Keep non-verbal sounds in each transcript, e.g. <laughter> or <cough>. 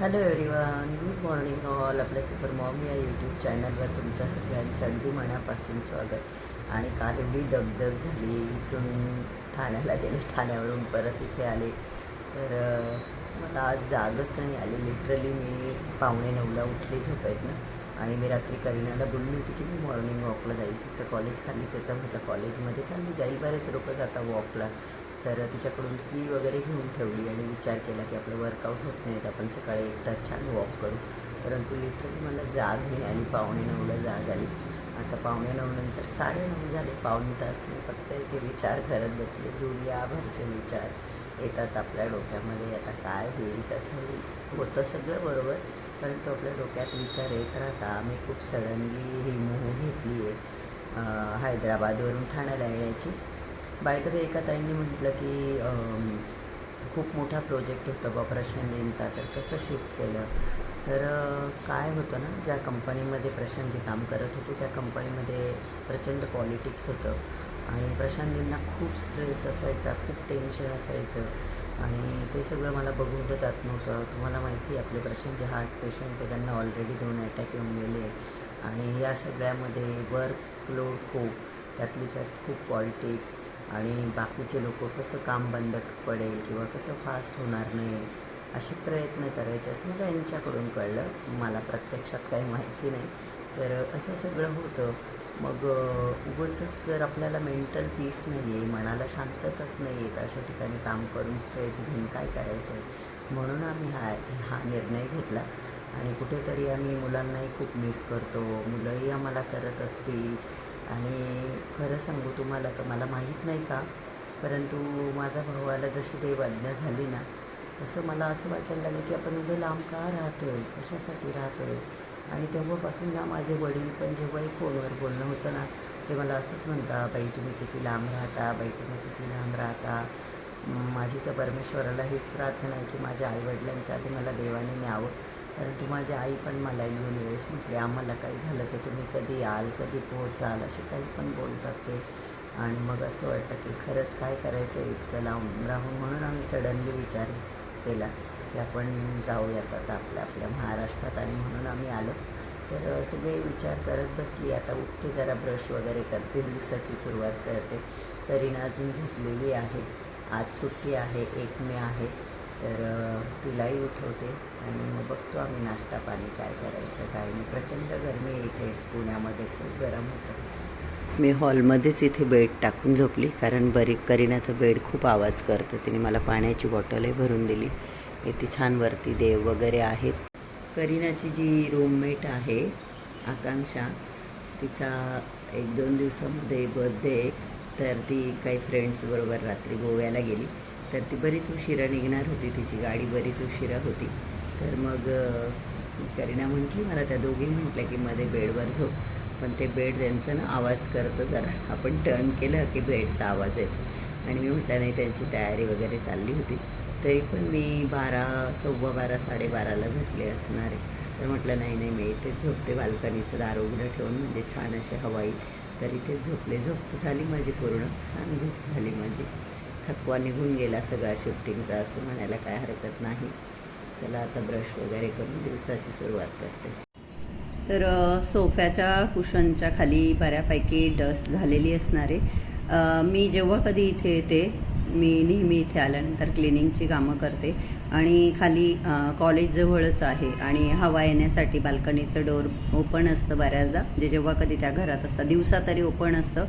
Hello everyone good morning all आपल्या super mom या YouTube चॅनलवर तुमच्या सगळ्यांचं अगदी मनापासून स्वागत. आणि काल एवढी दगदग झाली इथून ठाण्याला गेले ठाण्यावरून परत इथे आले. तर मला आज जागच नाही आली. लिटरली मी पावणे नऊला उठली ना. आणि मी रात्री करिणाला बोलली होती की मी मॉर्निंग वॉकला जाईल. तिचं कॉलेज खालीच येतं म्हटलं कॉलेजमध्ये चालली जाईल. बरेच लोक जातात वॉकला तर तिच्याकडून की वगैरे घेऊन ठेवली आणि विचार केला की आपलं वर्कआउट होत नाहीत आपण सकाळी एक तास छान वॉक करू. परंतु लिटरली मला जाग मिळाली पावणे नऊला जाग आली. आता पावणे नऊ नंतर साडेनऊ झाले. पाऊण तास मी फक्त इथे विचार करत बसले. दुर्याभरचे विचार येतात आपल्या डोक्यामध्ये. आता काय होईल कसं होईल? होतं सगळं बरोबर परंतु आपल्या डोक्यात विचार येत राहता. मी खूप सडनली ही मूव घेतली आहे हैदराबादवरून ठाण्याला येण्याची. बाय द एका ताईंनी म्हटलं की खूप मोठा प्रोजेक्ट होता बा प्रशांतजींचा तर कसं शिफ्ट केलं? तर काय होतं ना ज्या कंपनीमध्ये प्रशांतजी काम करत होते त्या कंपनीमध्ये प्रचंड पॉलिटिक्स होतं. आणि प्रशांतजींना खूप स्ट्रेस असायचा खूप टेन्शन असायचं. आणि ते सगळं मला बघून जात नव्हतं. तुम्हाला माहिती आहे आपले प्रशांतजी हार्ट पेशंट आहे त्यांना ऑलरेडी दोन अटॅक येऊन गेले. आणि या सगळ्यामध्ये वर्कलोड खूप त्यातली त्यात खूप पॉलिटिक्स आणि बाकीचे लोक कसं काम बंद पडेल किंवा कसं फास्ट होणार नाही असे प्रयत्न करायचे असं मला यांच्याकडून कळलं. मला प्रत्यक्षात काही माहिती नाही. तर असं सगळं होतं. मग उगंच जर आपल्याला मेंटल पीस नाही आहे मनाला शांतताच नाही येत अशा ठिकाणी काम करून स्ट्रेस घेऊन काय करायचं आहे म्हणून आम्ही हा हा निर्णय घेतला. आणि कुठेतरी आम्ही मुलांनाही खूप मिस करतो. मुलंही आम्हाला करत असतील. आणि खरं सांगू तुम्हाला तर मला माहीत नाही का परंतु माझ्या भावाला जशी देवाज्ञा झाली ना तसं मला असं वाटायला लागलं की आपण एवढं लांब का राहतो आहे कशासाठी राहतो आहे आणि तेव्हापासून ना माझे वडील पण जेव्हाही फोनवर बोलणं होतं ना ते मला असंच म्हणता बाई तुम्ही किती लांब राहता बाई तुम्ही किती लांब राहता. माझी तर परमेश्वराला हीच प्रार्थना आहे की माझ्या आईवडिलांच्या आधी मला देवाने न्यावं. परंतु माझी आई पण मला येऊन वेळेस म्हटली आम्हाला काही झालं तर तुम्ही कधी याल कधी पोहोचाल असे काही पण बोलतात ते. आणि मग असं वाटतं की खरंच काय करायचं आहे इतकं लावून राहून म्हणून आम्ही सडनली विचार केला की आपण जाऊयात आता आपल्या आपल्या महाराष्ट्रात. आणि म्हणून आम्ही आलो. तर सगळे विचार करत बसली. आता उठते जरा ब्रश वगैरे करते. दिवसाची सुरुवात करते. करीना अजून झोपलेली आहे. आज सुट्टी आहे. एक मे आहे. तर तिलाही उठवते. आणि मग बघतो आम्ही नाश्ता पाणी काय करायचं काय नाही. प्रचंड गरमी आहे इथे पुण्यामध्ये खूप गरम होतं. मी हॉलमध्येच इथे बेड टाकून झोपली कारण बरी करीनाचं बेड खूप आवाज करतं. तिने मला पाण्याची बॉटलही भरून दिली. इथे छान वरती देव वगैरे आहेत. करीनाची जी रूममेट आहे आकांक्षा तिचा एक दोन दिवसामध्ये बर्थडे तर ती काही फ्रेंड्सबरोबर रात्री गोव्याला गेली. तर ती बरीच उशिरा निघणार होती तिची गाडी बरीच उशिरा होती. तर मग करीना म्हटली मला त्या दोघी म्हटल्या की मध्ये बेडवर झोप. पण ते बेड त्यांचं ना आवाज करतं जरा. आपण टर्न केलं की बेडचा आवाज येतो. आणि मी म्हटलं नाही त्यांची तयारी वगैरे चालली होती. तरी पण मी बारा सव्वा बारा साडेबाराला झोपले असणार आहे. तर म्हटलं नाही नाही मी इथेच झोपते. बाल्कनीचं दार उघडं ठेवून म्हणजे छान असे हवा येईल. तर इथेच झोपले. झोप तर झाली माझी पूर्ण. छान झोप झाली माझी. थकवा निघून गेला सगळा शिफ्टिंगचा असं म्हणायला काय हरकत नाही. चला आता ब्रश वगैरे करून दिवसाची सुरुवात करते. तर सोफ्याच्या कुशनच्या खाली बऱ्यापैकी डस्ट झालेली असणार. आहे मी जेव्हा कधी इथे येते मी नेहमी इथे आल्यानंतर क्लिनिंगची कामं करते. आणि खाली कॉलेजजवळच आहे आणि हवा येण्यासाठी बाल्कनीचं डोर ओपन असतं बऱ्याचदा. जे जेव्हा कधी त्या घरात असतात दिवसा तरी ओपन असतं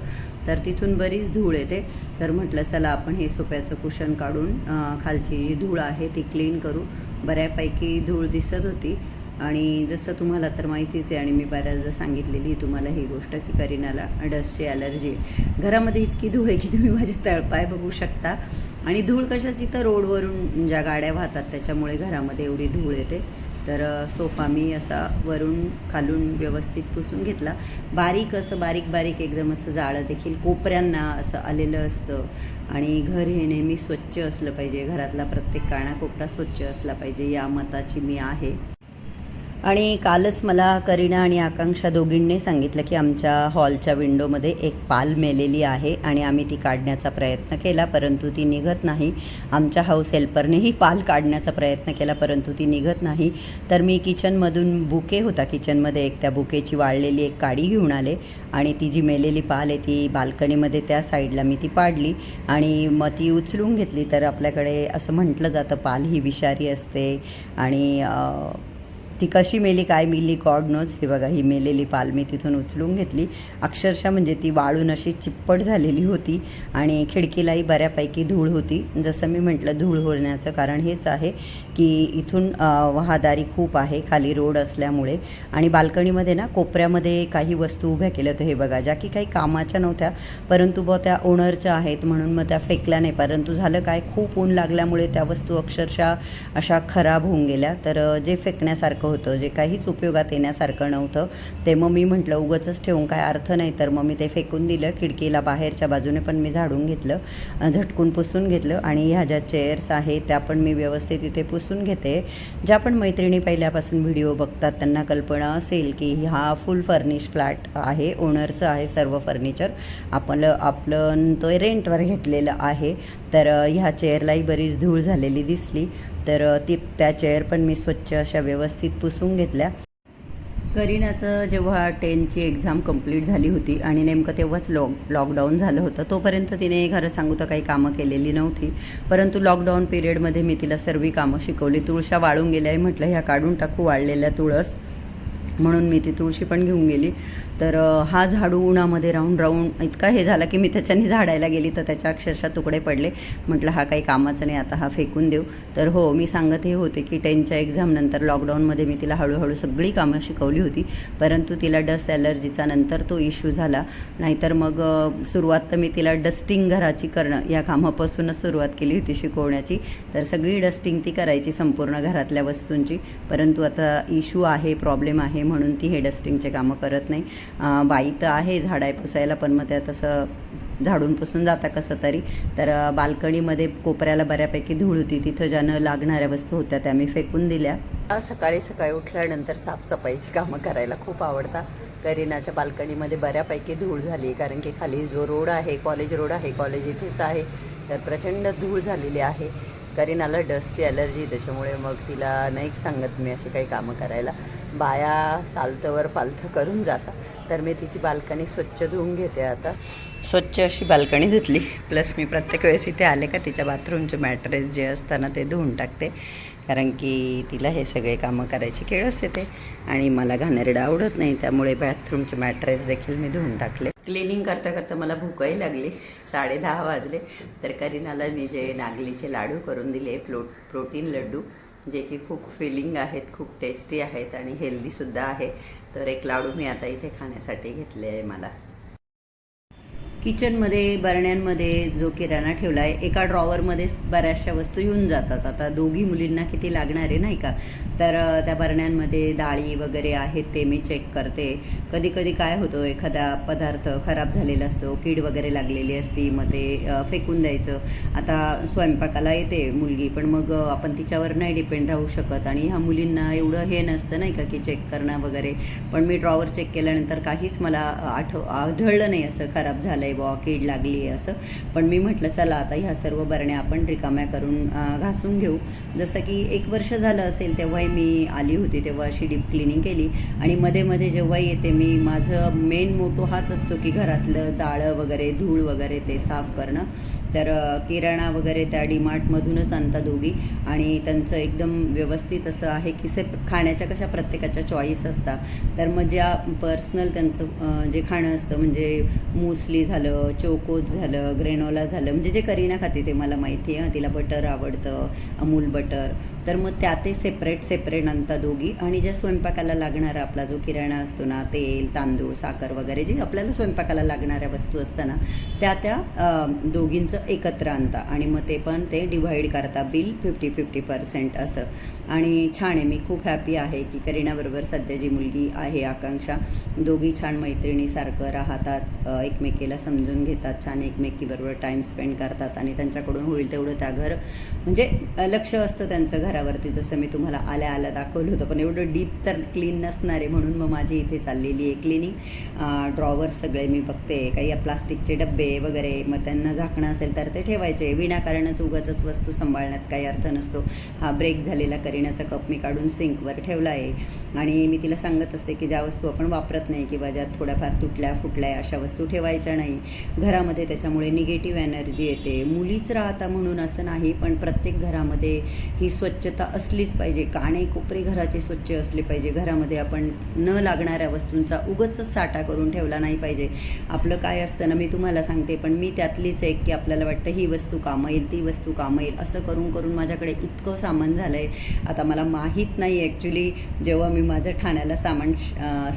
तर तिथून बरीच धूळ येते. तर म्हटलं चला आपण हे सोप्याचं कुशन काढून खालची जी धूळ आहे ती क्लीन करू. बऱ्यापैकी धूळ दिसत होती. आणि जसं तुम्हाला तर माहितीच आहे आणि मी बऱ्याचदा सांगितलेली तुम्हाला ही गोष्ट की करीनाला डस्टची ॲलर्जी आहे. घरामध्ये इतकी धूळ आहे की तुम्ही माझे तळपाय बघू शकता. आणि धूळ कशाची तर रोडवरून ज्या गाड्या वाहतात त्याच्यामुळे घरामध्ये एवढी धूळ येते. तर सोफा मी असा वरून खालून व्यवस्थित पुसून घेतला. बारीक असं बारीक बारीक एकदम असं जाळं देखील कोपऱ्यांना असं आलेलं असतं. आणि घर हे नेहमी स्वच्छ असलं पाहिजे. घरातला प्रत्येक काणाकोपरा स्वच्छ असला पाहिजे. या मताची मी आहे. आणि कालच मला करीना आणि आकांक्षा दोघींनी सांगितलं की आमच्या हॉलच्या विंडोमध्ये एक पाल मेलेली आहे आणि आम्ही ती काढण्याचा प्रयत्न केला परंतु ती निघत नाही. आमच्या हाऊस हेल्परनेही पाल काढण्याचा प्रयत्न केला परंतु ती निघत नाही. तर मी किचनमधून बुके होता. किचनमध्ये एक त्या बुकेची वाळलेली एक काडी घेऊन आले आणि ती जी मेलेली पाल आहे ती बाल्कनीमध्ये त्या साईडला मी ती पाडली आणि मग ती उचलून घेतली. तर आपल्याकडे असं म्हटलं जातं पाल ही विषारी असते आणि ती कशी मेली काय मेली गॉड नोज. हे बघा ही मेलेली पाल मी तिथून उचलून घेतली. अक्षरशः म्हणजे ती वाळून अशी चिप्पट झालेली होती आणि खिडकीलाही बऱ्यापैकी धूळ होती. जसं मी म्हटलं धूळ होण्याचं कारण हेच आहे की इथून वाहदारी खूप आहे खाली रोड असल्यामुळे. आणि बाल्कनीमध्ये ना कोपऱ्यामध्ये काही वस्तू उभ्या केल्या होत्या. हे बघा ज्या की काही कामाच्या नव्हत्या परंतु बुवा त्या ओनरच्या आहेत म्हणून मग त्या फेकल्या नाही. परंतु झालं काय खूप ऊन लागल्यामुळे त्या वस्तू अक्षरशः अशा खराब होऊन गेल्या. तर जे फेकण्यासारखं होतं जे काहीच उपयोगात येण्यासारखं नव्हतं. ते मग मी म्हटलं उगंच ठेवून काय अर्थ नाही. तर मग मी ते फेकून दिलं खिडकीला बाहेरच्या बाजूने पण मी झाडून घेतलं झटकून पुसून घेतलं आणि ह्या ज्या चेअर्स आहेत त्या पण मी व्यवस्थित इथे पुसून घेते. ज्या पण मैत्रिणी पहिल्यापासून व्हिडिओ बघतात त्यांना कल्पना असेल की हा फुल फर्निश फ्लॅट आहे ओनरचं आहे सर्व फर्निचर आपलं आपलं तो रेंटवर घेतलेलं आहे. तर ह्या चेअरलाही बरीच धूळ झालेली दिसली. तर ती त्या चेअर पण मी स्वच्छ अशा व्यवस्थित पुसून घेतल्या. करीनाचं जेव्हा टेनची एक्झाम कंप्लीट झाली होती आणि नेमकं तेव्हाच लॉक लॉकडाऊन झालं होतं तोपर्यंत तिने खरं सांगू तर काही कामं केलेली नव्हती. परंतु लॉकडाऊन पिरियडमध्ये मी तिला सर्व कामं शिकवली. तुळशा वाळून गेल्या आहे म्हटलं ह्या काढून टाकू वाळलेल्या तुळस. म्हणून मी ती तुळशी पण घेऊन गेली. तर हा झाडू उन्हामध्ये राहून राहून इतका हे झाला की मी त्याच्याने झाडायला गेली तर त्याच्या अक्षरशः तुकडे पडले. म्हटलं हा काही कामाचा नाही आता हा फेकून देऊ. तर हो मी सांगत हे होते की टेनच्या एक्झामनंतर लॉकडाऊनमध्ये मी तिला हळूहळू सगळी कामं शिकवली होती. परंतु तिला डस्ट ॲलर्जीचा नंतर तो इश्यू झाला. नाहीतर मग सुरुवात तर मी तिला डस्टिंग घराची करणं या कामापासूनच सुरुवात केली होती शिकवण्याची. तर सगळी डस्टिंग ती करायची संपूर्ण घरातल्या वस्तूंची. परंतु आता इश्यू आहे प्रॉब्लेम आहे म्हणून ती हे डस्टिंगचे कामं करत नाही. बाई तर आहे झाडाय पुसायला पण मग त्या तसं झाडून पुसून जाता कसं तरी. तर बाल्कनीमध्ये कोपऱ्याला बऱ्यापैकी धूळ होती. तिथं ज्यानं लागणाऱ्या वस्तू होत्या त्या मी फेकून दिल्या. सकाळी सकाळी उठल्यानंतर साफसफाईची कामं करायला खूप आवडतात. करीनाच्या बाल्कनीमध्ये बऱ्यापैकी धूळ झाली कारण की खाली जो रोड आहे कॉलेज रोड आहे कॉलेज इथेच आहे तर प्रचंड धूळ झालेली आहे. करीनाला डस्टची ॲलर्जी त्याच्यामुळे मग तिला नाही सांगत मी अशी काही कामं करायला. बाया सालतवर पालथं करून जातात. तर मी तिची बाल्कनी स्वच्छ धुवून घेते आता. स्वच्छ अशी बाल्कनी धुतली. प्लस मी प्रत्येक वेळेस इथे आले का तिच्या बाथरूमचे मॅट्रेस जे असताना ते धुवून टाकते. कारण की तिला हे सगळे कामं करायची खेळच येते आणि मला घाणेरडं आवडत नाही. त्यामुळे बाथरूमचे मॅट्रेस देखील मी धुवून टाकले. क्लिनिंग करता करता मला भूकही लागली. साडे दहा वाजले. तर करीनाला मी जे नागलीचे लाडू करून दिले प्लो प्रोटीन लड्डू. जे की खूप फिलिंग आहेत खूप टेस्टी आहेत आणि हेल्दीसुद्धा आहे. तर एक लाडू मी आता इथे खाण्यासाठी घेतले आहे मला. किचनमध्ये बरण्यांमध्ये जो किराणा ठेवला आहे एका ड्रॉवरमध्येच बऱ्याचशा वस्तू येऊन जातात. आता दोघी मुलींना किती लागणार आहे नाही का? तर त्या बरण्यांमध्ये डाळी वगैरे आहेत ते मी चेक करते. कधी कधी काय होतं एखादा पदार्थ खराब झालेला असतो कीड वगैरे लागलेली असती मग ते फेकून द्यायचं. आता स्वयंपाकाला येते मुलगी पण मग आपण तिच्यावर नाही डिपेंड राहू शकत. आणि ह्या मुलींना एवढं हे नसतं नाही का की चेक करणं वगैरे. पण मी ड्रॉवर चेक केल्यानंतर काहीच मला आठव आढळलं नाही असं खराब झालं आहे बुवा कीड लागली आहे असं. पण मी म्हटलं चला आता ह्या सर्व बरण्या आपण रिकाम्या करून घासून घेऊ. जसं की एक वर्ष झालं असेल तेव्हाही मी आली होती तेव्हा अशी डीप क्लिनिंग केली. आणि मध्ये मध्ये जेव्हा येते मी माझं मेन मोटो हाच असतो की घरातलं जाळं वगैरे धूळ वगैरे ते साफ करणं. तर किराणा वगैरे त्या डीमार्टमधूनच आणतात दोघी. आणि त्यांचं एकदम व्यवस्थित असं आहे की से खाण्याच्या कशा प्रत्येकाच्या चॉईस असतात. तर मग ज्या पर्सनल त्यांचं जे खाणं असतं म्हणजे मोस्टली झालं झालं चोकोज झालं ग्रेनोला झालं म्हणजे जे करीना खाते ते मला माहिती आहे. तिला बटर आवडतं अमूल बटर तर मग त्या ते सेपरेट सेपरेट आणतात दोघी. आणि ज्या स्वयंपाकाला लागणारा आपला जो किराणा असतो ना तेल तांदूळ साखर वगैरे जे आपल्याला स्वयंपाकाला लागणाऱ्या वस्तू असताना त्या त्या दोघींचं एकत्र आणता. आणि मग ते पण ते डिव्हाइड करता. बिल फिफ्टी फिफ्टी पर्सेंट असं. आणि छान आहे. मी खूप हॅपी आहे की करीनाबरोबर सध्या जी मुलगी आहे आकांक्षा दोघी छान मैत्रिणीसारखं राहतात एकमेकीला एकमेकीला समजून घेतात छान एकमेकीबरोबर टाईम स्पेंड करतात आणि त्यांच्याकडून होईल तेवढं त्या घर म्हणजे लक्ष असतं त्यांचं घरावरती. जसं मी तुम्हाला आल्या आल्या दाखवलं होतं पण एवढं डीप तर क्लीन नसणार आहे म्हणून मग माझी इथे चाललेली आहे क्लिनिंग ड्रॉवर सगळे मी बघते काही प्लास्टिकचे डब्बे वगैरे मग त्यांना झाकणं असेल तर ते ठेवायचे. विनाकारणच उगाचच वस्तू सांभाळण्यात काही अर्थ नसतो. हा ब्रेक झालेला करिण्याचा कप मी काढून सिंकवर ठेवला आहे आणि मी तिला सांगत असते की ज्या वस्तू आपण वापरत नाही किंवा ज्या थोड्याफार तुटल्या फुटल्या अशा वस्तू ठेवायच्या नाही. घरामध्ये त्याच्यामुळे निगेटिव्ह एनर्जी येते. मुलीच राहता म्हणून असं नाही पण प्रत्येक घरामध्ये ही स्वच्छता असलीच पाहिजे. काणे कोपरे घराचे स्वच्छ असले पाहिजे. घरामध्ये आपण न लागणाऱ्या वस्तूंचा उगच साठा करून ठेवला नाही पाहिजे. आपलं काय असतं ना मी तुम्हाला सांगते पण मी त्यातलीच एक की आपल्याला वाटतं ही वस्तू कामं येईल ती वस्तू कामं येईल. असं करून करून माझ्याकडे इतकं सामान झालं आहे आता मला माहीत नाही ॲक्च्युली जेव्हा मी माझं ठाण्याला सामान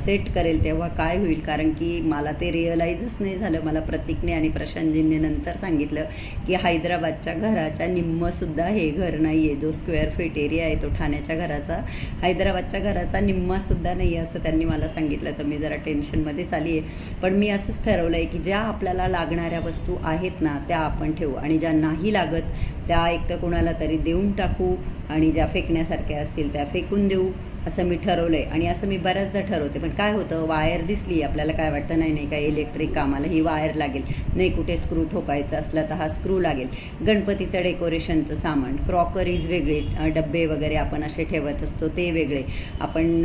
सेट करेल तेव्हा काय होईल. कारण की मला ते रिअलाईजच नाही झालं. मला प्रतीकने आणि प्रशांतजींनी नंतर सांगितलं की हैदराबादच्या घराच्या निम्मसुद्धा हे घर नाही आहे जो स्क्वेअर फीट एरिया आहे तो ठाण्याच्या घराचा. हैदराबादच्या घराचा निम्मासुद्धा नाही आहे असं त्यांनी मला सांगितलं. तर मी जरा टेन्शनमध्येच आली आहे पण मी असंच ठरवलं आहे की ज्या आपल्याला लागणाऱ्या वस्तू आहेत ना त्या आपण ठेवू. आणि ज्या नाही लागत त्या एक तर कोणाला तरी देऊन टाकू आणि ज्या फेकण्यासारख्या असतील त्या फेकून देऊ. असं मी ठरवलं आहे आणि असं मी बऱ्याचदा ठरवते. पण काय होतं वायर दिसली आपल्याला काय वाटतं नाही नाही काय इलेक्ट्रिक कामाला ही वायर लागेल. नाही कुठे स्क्रू ठोकायचा असला तर हा स्क्रू लागेल. गणपतीचं डेकोरेशनचं सामान क्रॉकरीज वेगळे डब्बे वगैरे आपण असे ठेवत असतो ते वेगळे. आपण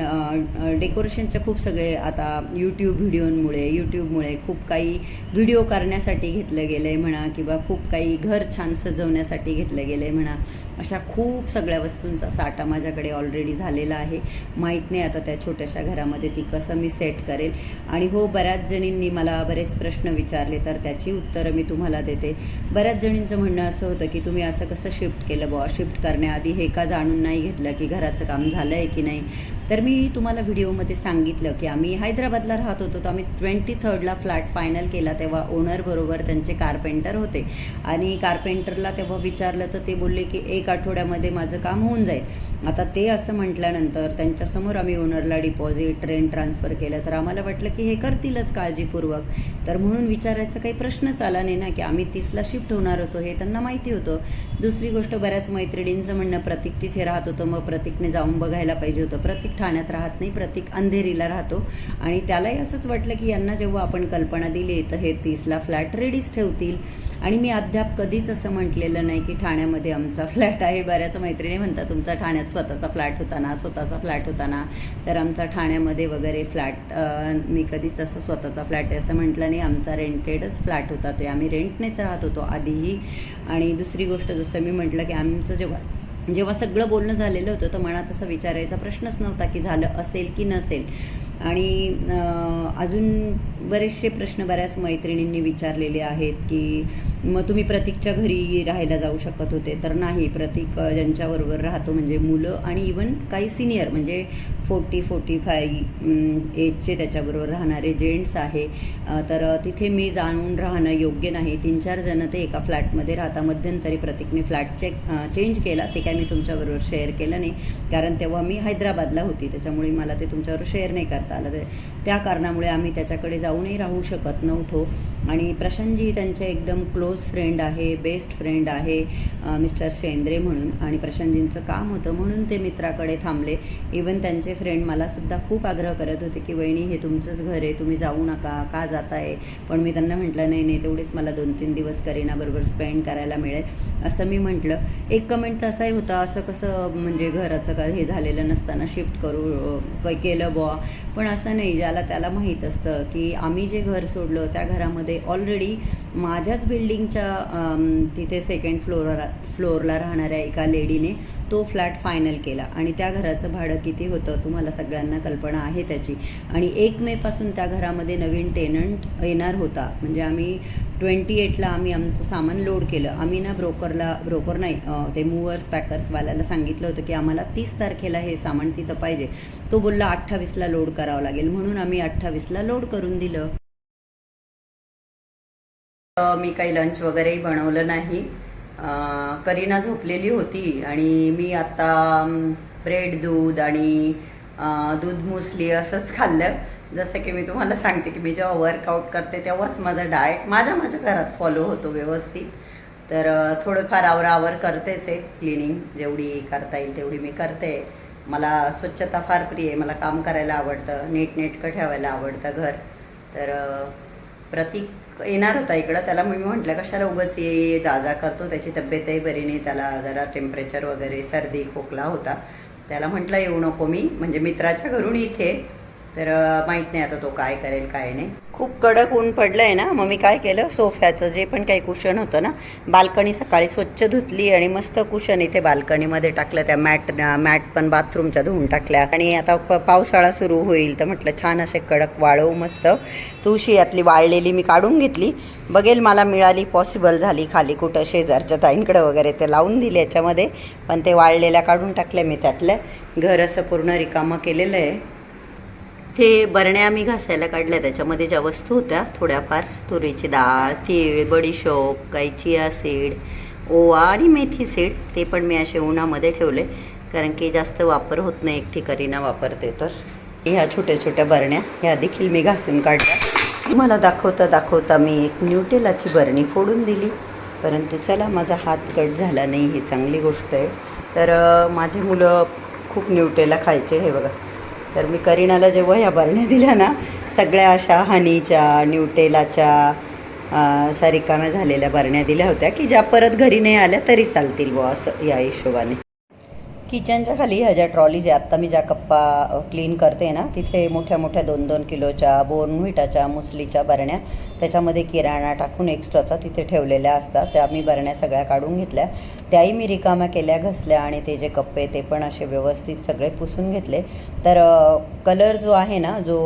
डेकोरेशनचे खूप सगळे आता यूट्यूब व्हिडिओमुळे यूट्यूबमुळे खूप काही व्हिडिओ करण्यासाठी घेतलं गेलं आहे म्हणा किंवा खूप काही घर छान सजवण्यासाठी घेतलं गेलं आहे म्हणा. अशा खूप सगळ्या वस्तूंचा साठा माझ्याकडे ऑलरेडी झालेला आहे. माहीत नाही आता त्या छोट्याशा घरामध्ये ती कसं मी सेट करेल. आणि हो बऱ्याच जणींनी मला बरेच प्रश्न विचारले तर त्याची उत्तरं मी तुम्हाला देते. बऱ्याच जणींचं म्हणणं असं होतं की तुम्ही असं कसं शिफ्ट केलं बुवा? शिफ्ट करण्याआधी हे का जाणून नाही घेतलं की घराचं काम झालं आहे की नाही? तर मी तुम्हाला व्हिडिओमध्ये सांगितलं की आम्ही हैदराबादला राहत होतो तर आम्ही ट्वेंटी थर्डला फ्लॅट फायनल केला तेव्हा ओनरबरोबर त्यांचे कारपेंटर होते. आणि कारपेंटरला तेव्हा विचारलं तर ते बोलले की एक आठवड्यामध्ये माझं काम होऊन जाईल. आता ते असं म्हटल्यानंतर त्यांच्यासमोर आम्ही ओनरला डिपॉझिट रेंट ट्रान्सफर केलं. तर आम्हाला वाटलं की हे करतीलच काळजीपूर्वक. तर म्हणून विचारायचा काही प्रश्नच आला नाही ना की आम्ही तीसला शिफ्ट होणार होतो हे त्यांना माहिती होतं. दुसरी गोष्ट बऱ्याच मैत्रिणींचं म्हणणं प्रतीक तिथे राहत होतं मग प्रतीकने जाऊन बघायला पाहिजे होतं. प्रतीक ठाण्यात राहत नाही प्रतीक अंधेरीला राहतो. आणि त्यालाही असंच वाटलं की यांना जेव्हा आपण कल्पना दिली तर हे तीसला फ्लॅट रेडीच ठेवतील. आणि मी अद्याप कधीच असं म्हटलेलं नाही की ठाण्यामध्ये आमचा फ्लॅट आहे. बऱ्याच मैत्रिणी म्हणतात तुमचा ठाण्यात स्वतःचा फ्लॅट होता ना स्वतःचा फ्लॅट होता ना. तर आमचा ठाण्यामध्ये वगैरे फ्लॅट मी कधीच असं स्वतःचा फ्लॅट आहे असं म्हटलं नाही. आमचा रेंटेडच फ्लॅट होता. ते आम्ही रेंटनेच राहत होतो आधीही. आणि दुसरी गोष्ट जसं मी म्हटलं की आमचं जेव्हा जेव्हा सगळं बोलणं झालेलं होतं तर मनात असं विचारायचा प्रश्नच नव्हता की झालं असेल की नसेल. आणि अजून बरेचसे प्रश्न बऱ्याच मैत्रिणींनी विचारलेले आहेत की मग तुम्ही प्रतीकच्या घरी राहायला जाऊ शकत होते. तर नाही प्रतीक ज्यांच्याबरोबर राहतो म्हणजे मुलं आणि इवन काही सिनियर म्हणजे फोर्टी फोर्टी फाय एजचे त्याच्याबरोबर राहणारे जेंट्स आहे. तर तिथे मी जाणून राहणं योग्य नाही. तीन चार जण ते एका फ्लॅटमध्ये राहता मध्यंतरी प्रतीकने फ्लॅट चेक चेंज केला. ते काय मी तुमच्याबरोबर शेअर केलं नाही. कारण तेव्हा मी हैदराबादला होती. त्याच्यामुळे मला ते तुमच्याबरोबर शेअर नाही करता आलं त्या कारणामुळे आम्ही त्याच्याकडे जाऊनही राहू शकत नव्हतो. आणि प्रशांतजी त्यांचे एकदम क्लोज फ्रेंड आहे बेस्ट फ्रेंड आहे मिस्टर शेंद्रे म्हणून. आणि प्रशांतजींचं काम होतं म्हणून ते मित्राकडे थांबले. इवन त्यांचे फ्रेंड मलासुद्धा खूप आग्रह करत होते की वहिनी हे तुमचंच घर आहे तुम्ही जाऊ नका का जाताय? पण मी त्यांना म्हटलं नाही नाही तेवढेच मला दोन तीन दिवस करीनाबरोबर स्पेंड करायला मिळेल. असं मी म्हटलं. एक कमेंट तसाही होता असं कसं म्हणजे घराचं का हे झालेलं नसताना शिफ्ट करू केलं बुवा. पण असं नाही ज्याला त्याला माहीत असतं की आम्ही जे घर सोडलं त्या घरामध्ये ऑलरेडी माझ्याच बिल्डिंगच्या तिथे सेकंड फ्लोअर फ्लोअरला राहणाऱ्या एका लेडीने तो फ्लॅट फायनल केला. आणि त्या घराचं भाडं किती होतं तुम्हाला सगळ्यांना कल्पना आहे त्याची. आणि एक मेपासून त्या घरामध्ये नवीन टेनंट येणार होता. म्हणजे आम्ही ट्वेंटी एटला आम्ही आमचं सामान लोड केलं. आम्ही ना ब्रोकरला ब्रोकर नाही ते मूवर्स पॅकर्सवाल्याला सांगितलं होतं की आम्हाला तीस तारखेला हे सामान तिथं पाहिजे. तो बोलला अठ्ठावीसला लोड करावं लागेल. म्हणून आम्ही अठ्ठावीसला लोड करून दिलं. मी काही लंच वगैरेही बनवलं नाही. करीना झोपलेली होती आणि मी आता ब्रेड दूध आणि दूध मुसली असंच खाल्लं. जसं की मी तुम्हाला सांगते की मी जेव्हा वर्कआउट करते तेव्हाच माझं डाएट माझ्या माझ्या घरात फॉलो होतो व्यवस्थित. तर थोडंफार आवरावर करतेच आहे क्लिनिंग जेवढी करता येईल तेवढी मी करते. मला स्वच्छता फार प्रिय आहे. मला काम करायला आवडतं. नीटनेटकं ठेवायला आवडतं घर. तर प्रतीक येणार होता इकडं. त्याला मी म्हटलं कशाला उगाच ये जा जा करतो? त्याची तब्येतही बरी नाही. त्याला जरा टेम्परेचर वगैरे सर्दी खोकला होता. त्याला म्हटलं येऊ नको मी. म्हणजे मित्राच्या घरून इथे तर माहीत नाही आता तो काय करेल काय नाही. खूप कडक ऊन पडलं आहे ना मग मी काय केलं सोफ्याचं जे पण काही कुशन होतं ना बाल्कनी सकाळी स्वच्छ धुतली आणि मस्त कुशन इथे बाल्कनीमध्ये टाकलं त्या मॅट मॅट पण बाथरूमच्या धुवून टाकल्या. आणि आता प पावसाळा सुरू होईल तर म्हटलं छान असे कडक वाळवू मस्त तुळशी यातली वाळलेली मी काढून घेतली. बघेल मला मिळाली पॉसिबल झाली खाली कुठं शेजारच्या ताईंकडं वगैरे ते लावून दिले याच्यामध्ये. पण ते वाळलेल्या काढून टाकल्या मी त्यातलं. घर असं पूर्ण रिकामं केलेलं आहे. ते बरण्या मी घासायला काढल्या. त्याच्यामध्ये ज्या वस्तू होत्या थोड्याफार तुरीची डाळ तीळ बडीशोप काही चिया सीड ओवा आणि मेथी सीड ते पण मी असे उन्हामध्ये ठेवले. कारण की जास्त वापर होत नाही एकटी करीना वापरते तर. ह्या छोट्या छोट्या बरण्या ह्या देखील मी घासून काढल्या. मला दाखवता दाखवता मी एक न्यूटेलाची बरणी फोडून दिली. परंतु चला माझा हात कट झाला नाही ही चांगली गोष्ट आहे. तर माझी मुलं खूप न्यूटेला खायचे हे बघा. तर मी करीनाला जेव्हा ह्या बरण्या दिल्या ना सगळ्या अशा हनीच्या न्यूटेलाच्या सारिकाम्या रिकाम्या झालेल्या बरण्या दिल्या होत्या की ज्या परत घरी नाही आल्या तरी चालतील बुवा असं या हिशोबाने. किचनच्या खाली ह्या ज्या ट्रॉलीज आहे आत्ता मी ज्या कप्पा क्लीन करते ना तिथे मोठ्या मोठ्या दोन दोन किलोच्या बोर्नव्हिटाच्या मुसलीच्या बरण्या त्याच्यामध्ये किराणा टाकून एक्स्ट्राचा तिथे ठेवलेल्या असतात त्या मी बरण्या सगळ्या काढून घेतल्या. त्याही मी रिकाम्या केल्या घसल्या आणि ते जे कप्पे ते पण असे व्यवस्थित सगळे पुसून घेतले. तर कलर जो आहे ना जो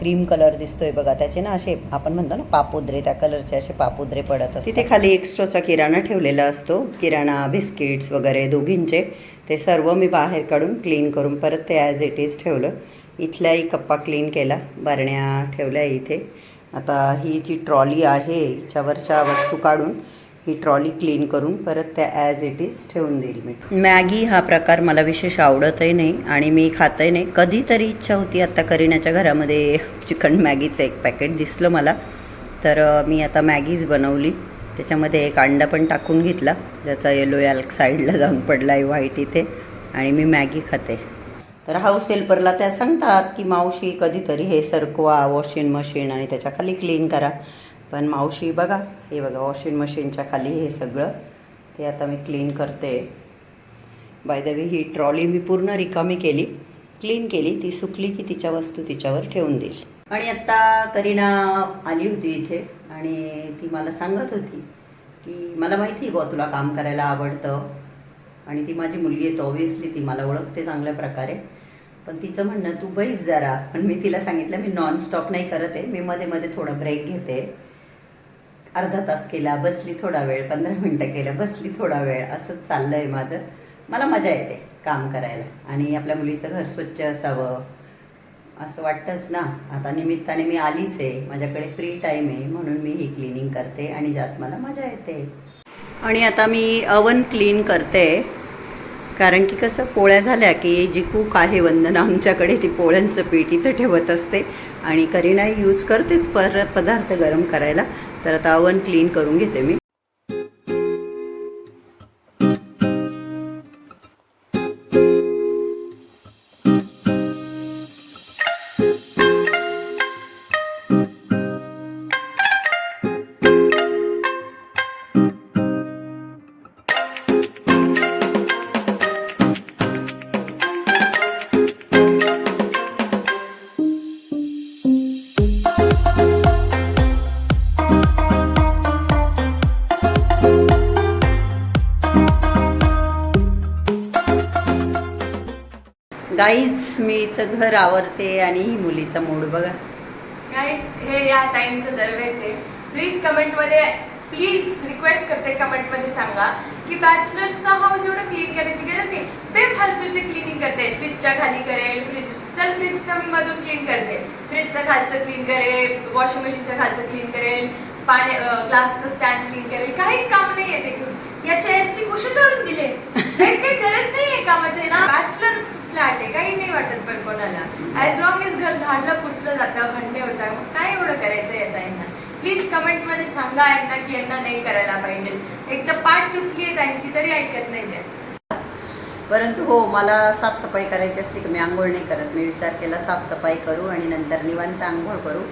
क्रीम कलर दिसतोय बघा त्याचे ना असे आपण म्हणतो ना पापुद्रे त्या कलरचे असे पापुद्रे पडत असतात. तिथे खाली एक्स्ट्राचा किराणा ठेवलेला असतो किराणा बिस्किट्स वगैरे दोघींचे. ते सर्व मी बाहेर काढून क्लीन करून परत ते ॲज इट इज ठेवलं. इथल्याही कप्पा क्लीन केला बरण्या ठेवल्या इथे. आता ही जी ट्रॉली आहे हिच्यावरच्या वस्तू काढून ही ट्रॉली क्लीन करून परत त्या ॲज इट इज ठेवून देईल मी. मॅगी हा प्रकार मला विशेष आवडतही नाही आणि मी खातही नाही. कधीतरी इच्छा होती आता करिण्याच्या घरामध्ये चिकन मॅगीचं एक पॅकेट दिसलं मला. तर मी आता मॅगीज बनवली. त्याच्यामध्ये एक अंडा पण टाकून घेतला. ज्याचा येलो याल्क साईडला जाऊन पडला आहे व्हाईट इथे. आणि मी मॅगी खाते. तर हाऊस हेल्परला त्या सांगतात की मावशी कधीतरी हे सरकवा वॉशिंग मशीन आणि त्याच्याखाली क्लीन करा. पण मावशी बघा हे बघा वॉशिंग मशीनच्या खाली हे सगळं ते आता मी क्लीन करते. बाय द वे ही ट्रॉली मी पूर्ण रिकामी केली. क्लीन केली. ती सुकली की तिच्या वस्तू तिच्यावर ठेवून देईल. आणि आत्ता करीना आली होती इथे आणि ती मला सांगत होती की मला माहिती आहे बुवा तुला काम करायला आवडतं. आणि ती माझी मुलगी आहे तर ऑब्व्हियसली ती मला ओळखते चांगल्या प्रकारे. पण तिचं म्हणणं तू बैस जरा. पण मी तिला सांगितलं मी नॉन स्टॉप नाही करत आहे मी मध्ये मध्ये थोडं ब्रेक घेते. अर्धा तास केला बसली थोडा वेळ पंधरा मिनटं केलं बसली थोडा वेळ असंच चाललं आहे माझं. मला मजा येते काम करायला. आणि आपल्या मुलीचं घर स्वच्छ असावं. असं वाटतंच ना. आता निमित्ताने मी आलीच आहे. माझ्याकडे फ्री टाईम आहे. म्हणून मी ही क्लिनिंग करते आणि ज्यात मला मजा येते. आणि आता मी अवन क्लीन करते. कारण की कसं पोळ्या झाल्या की जी कूक आहे वंदना आमच्याकडे ती पोळ्यांचं पीठ इथं ठेवत असते. आणि करीना यूज करतेच पर पदार्थ गरम करायला. तर आता अवन क्लीन करून घेते मी. गाईच मीचं घर आवरते आणि ही मुलीचा मूड बघा. गाईज हे या ताईंचं दरवेळेस आहे. प्लीज कमेंटमध्ये प्लीज रिक्वेस्ट करते कमेंटमध्ये सांगा की बॅचलर्सचा हाऊस एवढं क्लीन करायची गरज नाही. बेफालतूची क्लिनिंग करते. फ्रीजच्या खाली करेल फ्रीज चल फ्रीज मी मधून क्लीन करते. फ्रीजचं खालचं क्लीन करेल वॉशिंग मशीनच्या खालचं क्लीन करेल पाणी ग्लासचं स्टँड क्लीन करेल. काहीच काम नाही येते घेऊन या चेअर्सची कुशन तोडून दिले. Guys, काही गरज नाही आहे कामाचे ना? बॅचलर फ्लॅट आहे काही नाही वाटत पण कोणाला. ॲज लॉंग एज घर झाडलं पुसलं जातं भांडे होतात मग काय एवढं करायचं येतं यांना प्लीज कमेंटमध्ये सांगा यांना की यांना नाही करायला पाहिजे. एक तर पाठ तुटली आहे त्यांची तरी ऐकत नाही त्या. परंतु हो मला साफसफाई करायची असली की मी आंघोळ नाही करत. मी विचार केला साफसफाई करू आणि नंतर निवांत आंघोळ करू.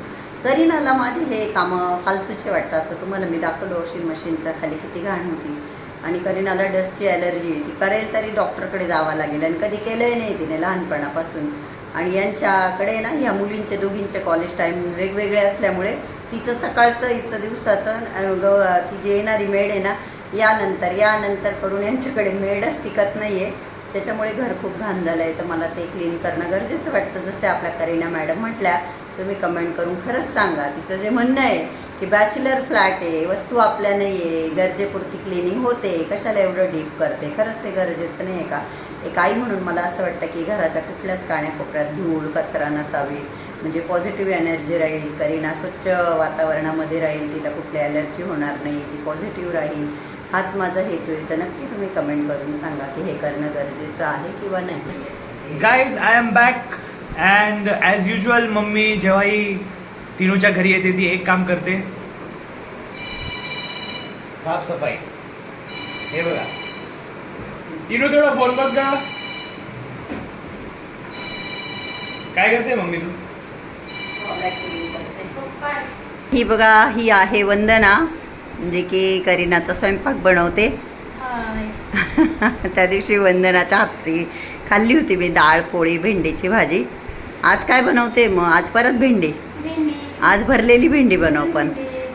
तरी मला माझे हे कामं फालतूचे वाटतात. तर तुम्हाला मी दाखवलं वॉशिंग मशीनच्या खाली किती घाण होती. आणि करीनाला डस्टची ॲलर्जी आहे. ती करेल तरी डॉक्टरकडे जावं लागेल आणि कधी केलंही नाही तिने लहानपणापासून. आणि यांच्याकडे ना ह्या मुलींचे दोघींचे कॉलेज टाईम वेगवेगळे असल्यामुळे तिचं सकाळचं हिचं दिवसाचं ग ती जे येणारी मेड आहे ना यानंतर यानंतर करून यांच्याकडे मेडच टिकत नाही आहे त्याच्यामुळे घर खूप घाण झालं आहे तर मला ते क्लीन करणं गरजेचं वाटतं. जसे आपल्या करीना मॅडम म्हटल्या तुम्ही कमेंट करून खरंच सांगा. तिचं जे म्हणणं आहे की बॅचलर फ्लॅट आहे वस्तू आपल्या नाही आहे गरजेपुरती क्लिनिंग होते कशाला एवढं डीप करते? खरंच ते गरजेचं नाही आहे का? एक आई म्हणून मला असं वाटतं की घराच्या कुठल्याच काण्याकोपऱ्यात धूळ कचरा नसावी. म्हणजे पॉझिटिव्ह एनर्जी राहील करीना स्वच्छ वातावरणामध्ये राहील तिला कुठली ॲलर्जी होणार नाही ती पॉझिटिव्ह राहील. हाच माझा हेतू आहे. तर नक्की तुम्ही कमेंट करून सांगा की हे करणं गरजेचं आहे किंवा नाही. Guys I am back and as usual mummy जेव्हाही टिनूच्या घरी येते ती एक काम करते. साफसफाई. हे बघा. टिनू थोडा फोन बघ का काय करते मम्मी तू? ही बघा ही आहे वंदना. जे की करीनाचा स्वयंपाक बनवते. <laughs> त्या दिवशी वंदनाच्या हातची खाल्ली होती मी डाळ पोळी भेंडीची भाजी. आज काय बनवते? मग आज परत भेंडी. आज भरलेली भेंडी बनव पण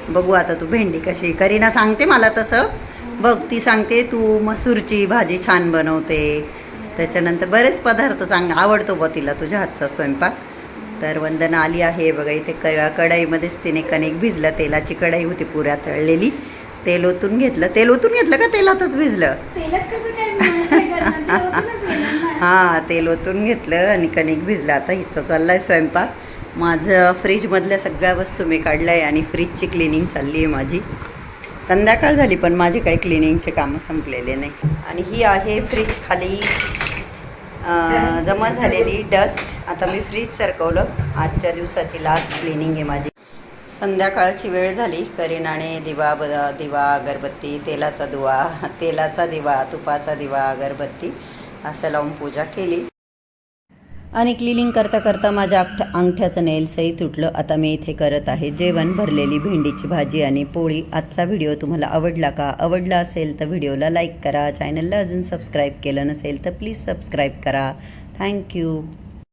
बघू आता तू भेंडी कशी. करीना सांगते मला तसं. बघ ती सांगते तू मसूरची भाजी छान बनवते. त्याच्यानंतर बरेच पदार्थ चांग आवडतो बा तिला तुझ्या हातचा स्वयंपाक. तर वंदना आली आहे बघा इथे क कढईमध्येच तिने कणिक भिजलं तेलाची कढई होती पुऱ्या तळलेली. तेल ओतून घेतलं. तेल ओतून घेतलं का तेलातच भिजलं? हे. हां तेल ओतून घेतलं आणि कणिक भिजलं. आता हिचा चालला आहे स्वयंपाक. माझं फ्रीजमधल्या सगळ्या वस्तू मी काढल्या आहे आणि फ्रीजची क्लिनिंग चालली आहे माझी. संध्याकाळ झाली पण माझे काही क्लिनिंगचे कामं संपलेले नाही. आणि ही आहे फ्रीज खाली. जमा झालेली डस्ट. आता मी फ्रीज सरकवलं. आजच्या दिवसाची लास्ट क्लिनिंग आहे माझी. संध्याकाळची वेळ झाली. करीनाने दिवा ब दिवा अगरबत्ती तेलाचा दुवा तेलाचा दिवा तुपाचा दिवा अगरबत्ती असं लावून पूजा केली. आणि क्लिनिंग करता करता माझ्या अंगठ्या अंगठ्याचं नेल्सही तुटलं. आता मी इथे करत आहे. जेवण भरलेली भेंडीची भाजी आणि पोळी. आजचा व्हिडिओ तुम्हाला आवडला का? आवडला असेल तर व्हिडिओला लाईक करा. चॅनलला अजून सबस्क्राईब केलं नसेल तर प्लीज सबस्क्राईब करा. थँक्यू.